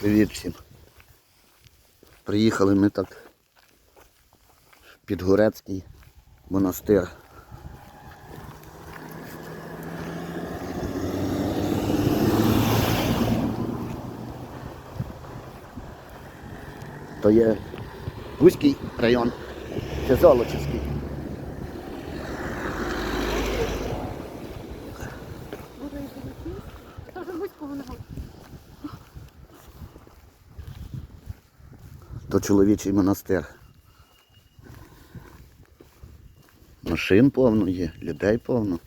Привіт всім. Приїхали ми так в Підгорецький монастир. То є Гуський район, це Золочівський. Буде і полетів. Та вже близького не Чоловічий монастир. Машин повно є, людей повно.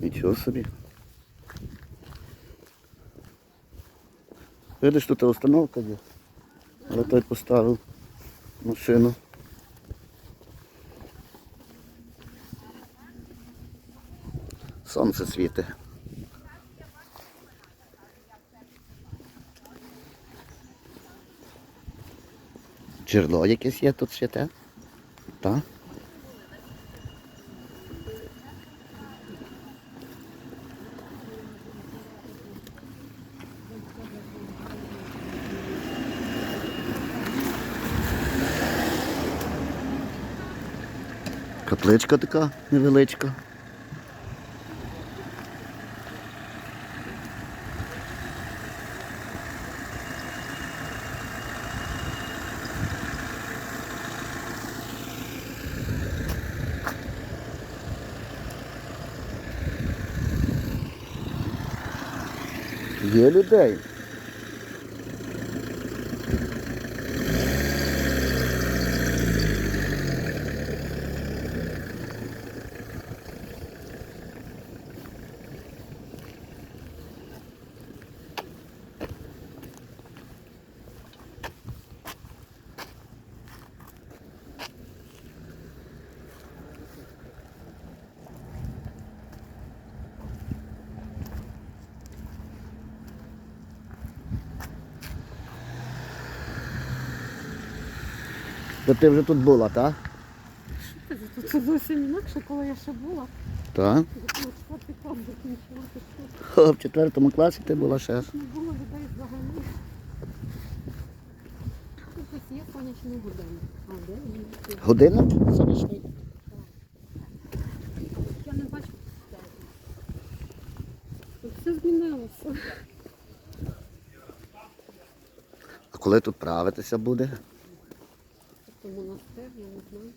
Нічого собі. Видиш, тут установка є. Але той поставив машину. Сонце світить. Джерело якесь є тут святе? Так? Капличка така невеличка. Є людей. То ти вже тут була, так? Тут зовсім інакше, коли я ще була. Так. Що? В четвертому класі ти була ще. Не було людей взагалі. Тут є сонячний годинник. А де? Тут. Сонячний. Я не бачу. Тут все змінилося. А коли тут правитися буде? Тобто монастир, я не знаю.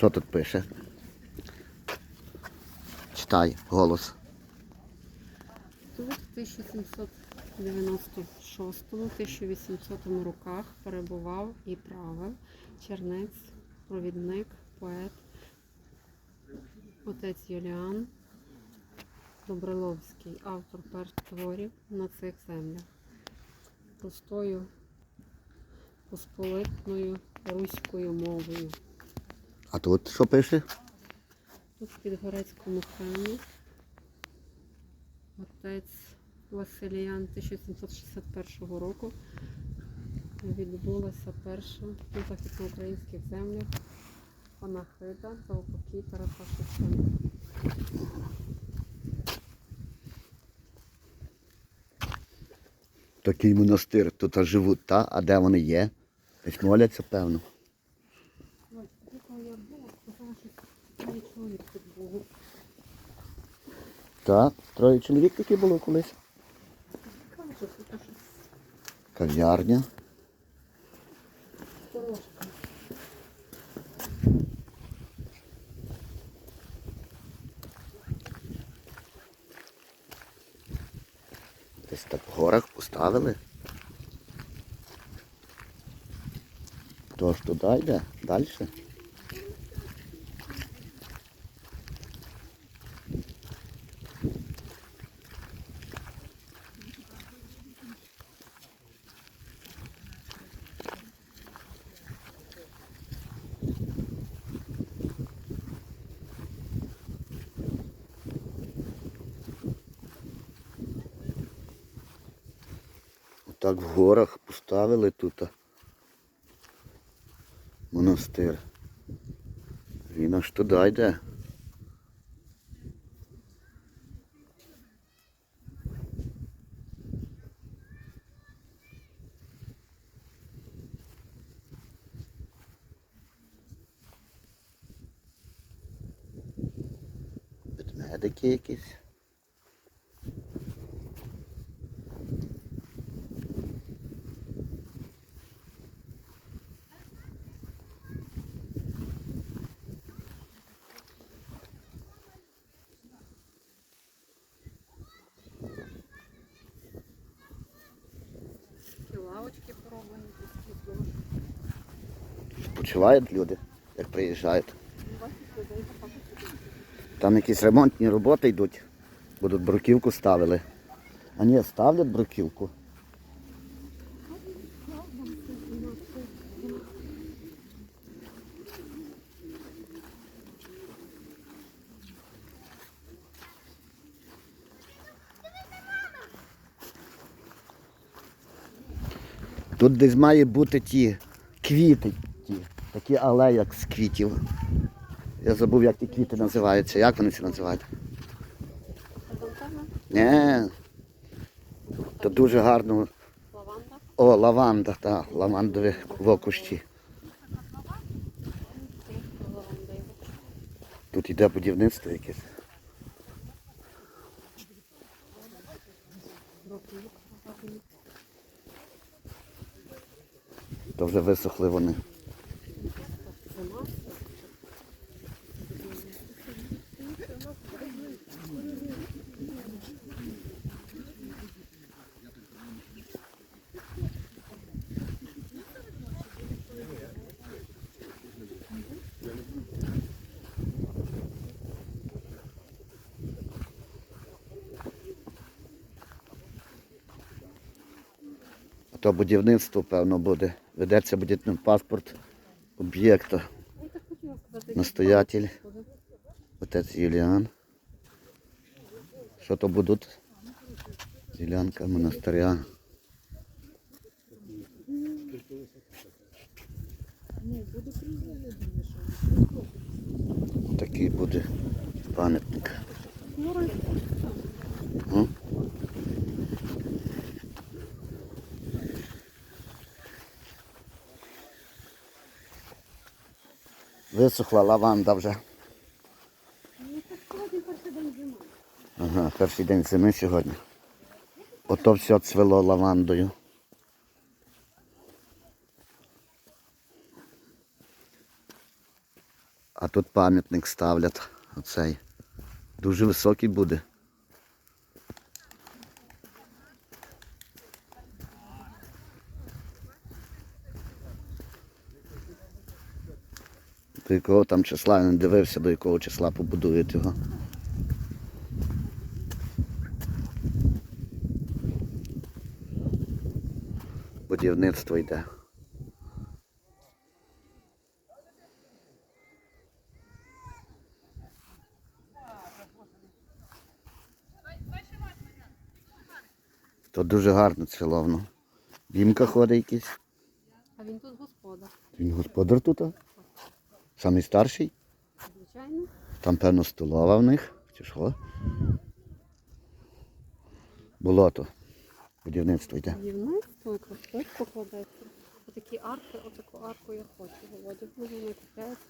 Що тут пише? Читай голос. Тут в 1796-1800 роках перебував і правив чернець, провідник, поет, отець Юліан Добриловський, автор перших творів на цих землях. Простою посполитною руською мовою. А тут що пише? Тут в Підгорецькому храмі отець Василіян 1761 року відбулася перша на західноукраїнських землях панахида за упокій Тараса Шевченка. Такий монастир. Тут живуть, та? А де вони є? Десь моляться, певно. Так, троє чоловік такі було колись. Кав'ярня. дорожка. Десь так в горах поставили. Тож туди йде, далі. так в горах поставили тут монастир. Він аж туди йде. Медики якісь. Такі лавочки пороблені. Почувають люди, як приїжджають. Сидить. Там якісь ремонтні роботи йдуть. Будуть бруківку ставили. А ні, ставлять бруківку. Тут десь має бути ті квіти, ті, такі алея з квітів. Я забув, як ті квіти називаються. Як вони це називають? Ні. То дуже гарно. лаванда. О, лаванда, так, лавандові вокущі. Тут йде будівництво якесь. То вже висохли вони. То будівництво, певно, буде. Ведеться будівний паспорт сказати. Настоятель. Отець Юліан. Що то будуть? Ділянка монастиря. Такий буде пам'ятник. М? Висохла лаванда вже. Ага, перший день зими сьогодні. Ото все цвело лавандою. А тут пам'ятник ставлять. Оцей. Дуже високий буде. До якого там числа я не дивився, до якого числа побудують його. Будівництво йде. То дуже гарно ціловно. Дімка ходить якийсь. А він тут господар. Він господар тут. а? Самий старший. Звичайно. Там, певно, столова в них. Чи що? Болото. Будівництво йде. Будівництво, якраз покладеться. Отакі арки, отаку арку я хочу. Володя, може вона купляється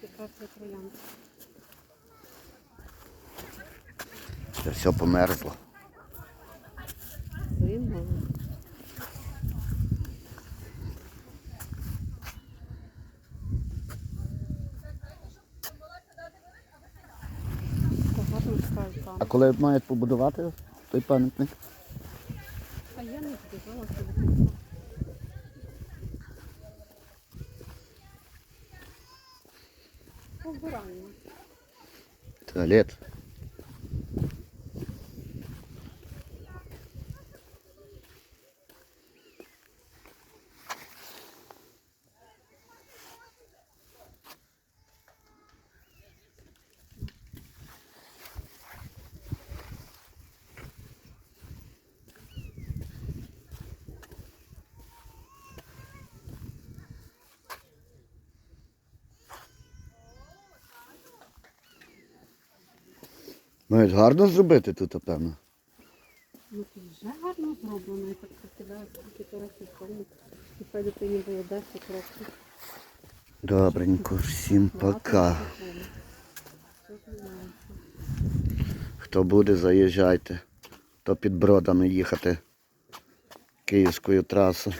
така. Для троянди. Це все померзло. Зимно. Гарно ставить А коли мають побудувати той пам'ятник? А я не дивилася до кінця. Туалет. Мають гарно зробити тут, певно. Ну тут вже гарно зроблено, я так прикидаю, скільки років тому. І хай дитині було 10 років. Добренько, всім пока. Хто буде, заїжджайте. То під бродами їхати київською трасою.